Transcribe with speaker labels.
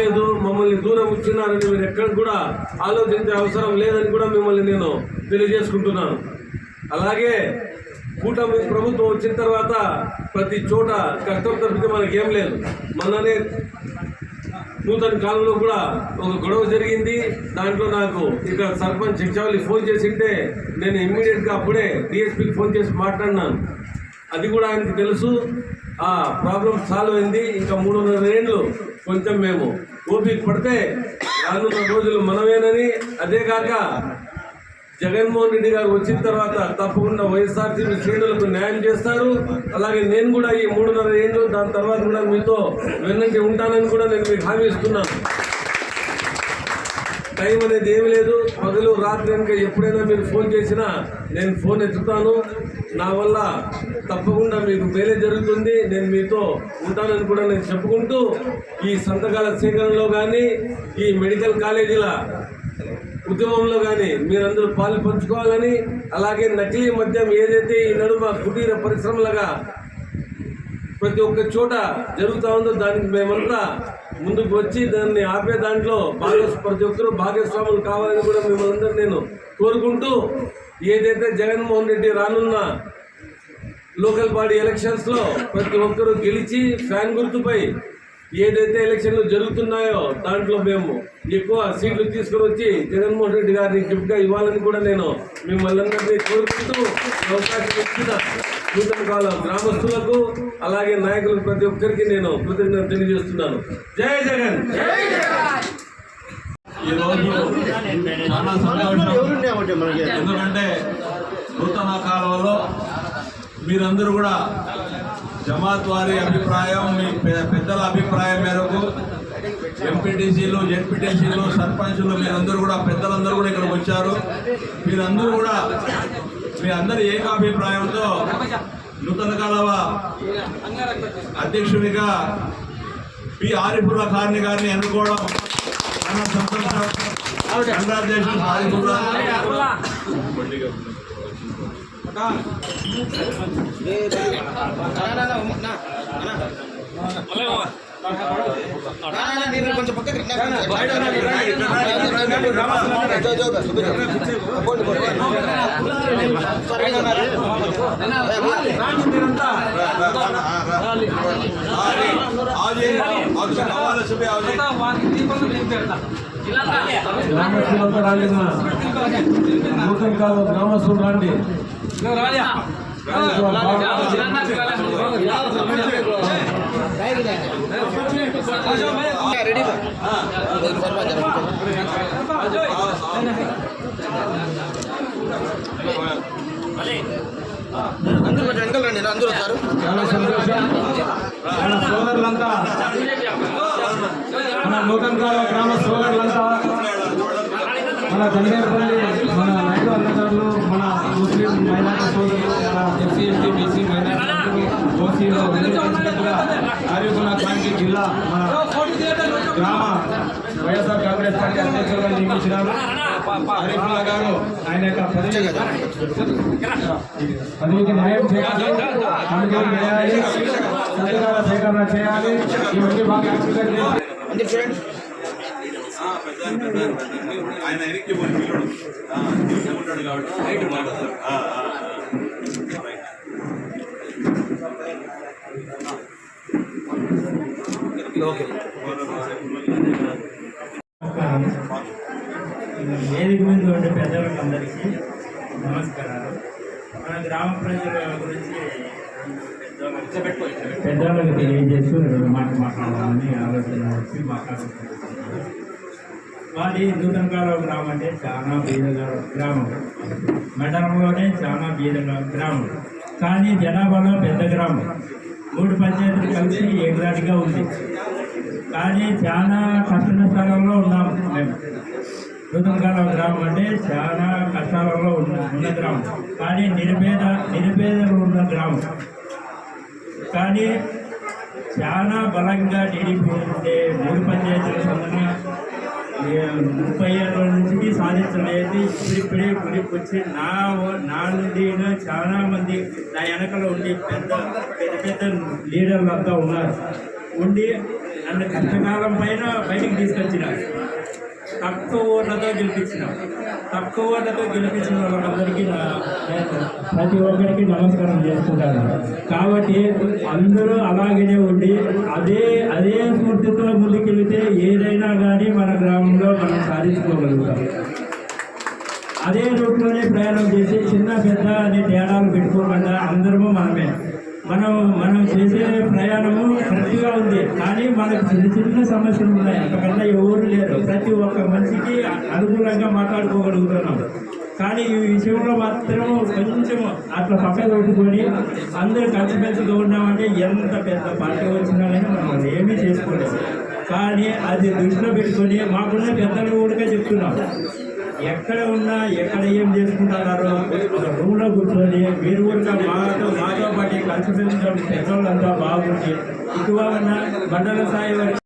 Speaker 1: లేదు మమ్మల్ని దూరం ఇచ్చినారని మీరు ఎక్కడ కూడా ఆలోచించే అవసరం లేదని కూడా మిమ్మల్ని నేను తెలియజేసుకుంటున్నాను. అలాగే కూటమి ప్రభుత్వం వచ్చిన తర్వాత ప్రతి చోట కష్టం తప్పితే మనకి ఏం లేదు. మననే నూతన కాలంలో కూడా ఒక గొడవ జరిగింది. దాంట్లో నాకు ఇక్కడ సర్పంచ్ శిక్షావళి ఫోన్ చేసింటే నేను ఇమ్మీడియట్గా అప్పుడే డిఎస్పీకి ఫోన్ చేసి మాట్లాడినాను. అది కూడా ఆయనకు తెలుసు. ఆ ప్రాబ్లం సాల్వ్ అయింది. ఇంకా మూడున్నర ఏళ్ళు కొంచెం మేము ఓపిక పడితే రానున్న రోజులు మనమేనని. అదే కాక జగన్మోహన్ రెడ్డి గారు వచ్చిన తర్వాత తప్పకుండా వైఎస్ఆర్సీపీ శ్రేణులకు న్యాయం చేస్తారు. అలాగే నేను కూడా ఈ మూడున్నర ఏళ్ళు దాని తర్వాత కూడా మీతో వెన్నంటి ఉంటానని కూడా నేను మీకు హామీ ఇస్తున్నాను. టైం అనేది ఏమి లేదు. పగలు రాత్రి కనుక ఎప్పుడైనా మీరు ఫోన్ చేసినా నేను ఫోన్ ఎత్తుతాను. నా వల్ల తప్పకుండా మీకు మేలే జరుగుతుంది. నేను మీతో ఉంటానని కూడా నేను చెప్పుకుంటూ ఈ సంతకాల సేకరణలో కానీ ఈ మెడికల్ కాలేజీల ఉద్యమంలో కానీ మీరందరూ పాలు పంచుకోవాలని అలాగే నకిలీ మద్యం ఏదైతే ఈ నడుమ కుటీర పరిశ్రమలుగా ప్రతి ఒక్క చోట జరుగుతూ ఉందో దానికి మేమంతా ముందుకు వచ్చి దాన్ని ఆపే దాంట్లో భాగస్ ప్రతి ఒక్కరూ భాగస్వాములు కావాలని కూడా మిమ్మల్ని నేను కోరుకుంటూ ఏదైతే జగన్మోహన్ రెడ్డి రానున్న లోకల్ బాడీ ఎలక్షన్స్లో ప్రతి ఒక్కరూ గెలిచి ఫ్యాన్ గుర్తుపై ఏదైతే ఎలక్షన్లు జరుగుతున్నాయో దాంట్లో మేము ఎక్కువ సీట్లు తీసుకుని వచ్చి జగన్మోహన్ రెడ్డి గారిని గిఫ్ట్గా ఇవ్వాలని కూడా నేను మిమ్మల్ని అందరినీ కోరుకుంటూ అవకాశం ఇచ్చిన నూతన కాలం గ్రామస్తులకు అలాగే నాయకులకు ప్రతి ఒక్కరికి నేను కృతజ్ఞత తెలియజేస్తున్నాను. జై జగన్!
Speaker 2: ఈరోజు చాలా సంతోషం. ఎందుకంటే నూతన కాలంలో మీరందరూ కూడా జమాత్ వారి అభిప్రాయం మీ పె- పెద్దల అభిప్రాయం మేరకు ఎంపీటీసీలు జెడ్పీటీసీలు సర్పంచులు మీరందరూ కూడా పెద్దలందరూ కూడా ఇక్కడికి వచ్చారు. మీరందరూ కూడా మీ అందరి ఏకాభిప్రాయంతో నూతన కాలవ అధ్యక్షునిగా పి ఆరిఫుల్లా ఖాన్ గారిని ఎన్నుకోవడం చాలా సంతోషం కంగ్రాచులేషన్ మీరు
Speaker 3: కొంచెం పక్కకి
Speaker 1: గ్రామస్తులంతా రాండి నూతన కాదు గ్రామస్తులు రాండి
Speaker 3: రాజా అందరూ కొంచెం వెనకాల రండి అందరూ వస్తారు
Speaker 1: చాలా సంతోషం మన సోదరులంతా మన నూతన గ్రామ సోదరులంతా మన దండేపల్లి మన రైతు అన్నదారులు మన ముస్లిం మైనార్టీ సోదరులు మన ఎస్సీ ఎస్టీ బీసీ మైనార్టీ ఓసీలో ఆరిఫుల్లా జిల్లా మన గ్రామ వైఎస్ఆర్ కాంగ్రెస్ పార్టీ అధ్యక్షులుగా నియమించినారు. ఆరిఫుల్లా గారు ఆయన యొక్క పదవి పదవికి న్యాయం చేయాలి అందుకే చేయాలి సేకరణ చేయాలి ఇవన్నీ బాగా యాక్టివ్గా
Speaker 2: ఆయన ఎనికి పోయి పిల్లడు. ఉంటాడు కాబట్టి హైట్ మాట్లాడతారు.
Speaker 3: ఓకే.
Speaker 4: వేదిక మీద ఉండే పెద్దలందరికీ నమస్కారాలు. మన గ్రామ ప్రజల గురించి పెద్దవాళ్ళకి తెలియజేస్తూ రెండు మాటలు మాట్లాడాలని ఆలోచన వచ్చి మాట్లాడుతున్నాను. మాది దూతంకాలో గ్రామం అంటే చాలా బీద గ్రామం. మండలంలోనే చాలా బీద గ్రామం. కానీ జనాభాలో పెద్ద గ్రామం. మూడు పంచాయతీలు కలిసి ఏకదాటిగా ఉంది. కానీ చాలా కష్ట స్థలంలో ఉన్నాం మేము. నూతనకాలం గ్రామం అంటే చాలా కష్టాలలో ఉన్న ఉన్న గ్రామం. కానీ నిరుపేద నిరుపేదలు ఉన్న గ్రామం. కానీ చాలా బలంగా టీడీపీ ఉంటే మూడు పంచాయతీల సంబంధంగా ముప్పై ఏళ్ళ నుంచి సాధించలేదు. ఇప్పుడిప్పుడే గుడికి వచ్చి నా నా నుండి చాలా మంది నా వెనకలో ఉండి పెద్ద పెద్ద పెద్ద లీడర్లు అంతా ఉన్నారు. ఉండి నన్ను కష్టకాలం పైన బయటికి తీసుకొచ్చిన తక్కువ ఓట్లతో గెలిపించిన తక్కువ ఓట్లతో గెలిపించిన వాళ్ళందరికీ నా ప్రతి ఒక్కరికి నమస్కారం చేసుకుంటాను. కాబట్టి అందరూ అలాగనే ఉండి అదే అదే స్ఫూర్తితో ముందుకెళ్తే ఏదైనా మనం సాధించుకోగలుగుతాం. అదే రూట్లోనే ప్రయాణం చేసి చిన్న పెద్ద అనే తేడాలు పెట్టుకోకుండా అందరము మనమే. మనం మనం చేసే ప్రయాణము కరెక్ట్గా ఉంది. కానీ మనకు చిన్న చిన్న సమస్యలు ఉన్నాయి. అంతకన్నా ఎవరు లేరు. ప్రతి ఒక్క మనిషికి అనుకూలంగా మాట్లాడుకోగలుగుతున్నాం. కానీ ఈ విషయంలో మాత్రం కొంచెం అట్లా పక్కన పెట్టుకొని అందరూ కలిసిమెలిసిగా ఉన్నామంటే ఎంత పెద్ద పార్టీ వచ్చినా కానీ మనం ఏమీ చేసుకోలేదు కానీ అది దృష్టిలో పెట్టుకుని మాకున్న పెద్దలు కూడా చెప్తున్నాం. ఎక్కడ ఉన్నా ఎక్కడ ఏం చేసుకుంటున్నారో రూమ్లో కూర్చొని మీరు కూడా మాతో మాతో పాటు కలిసి పెద్దోళ్ళంతా బాగుంది ఇటువలన మండల స్థాయి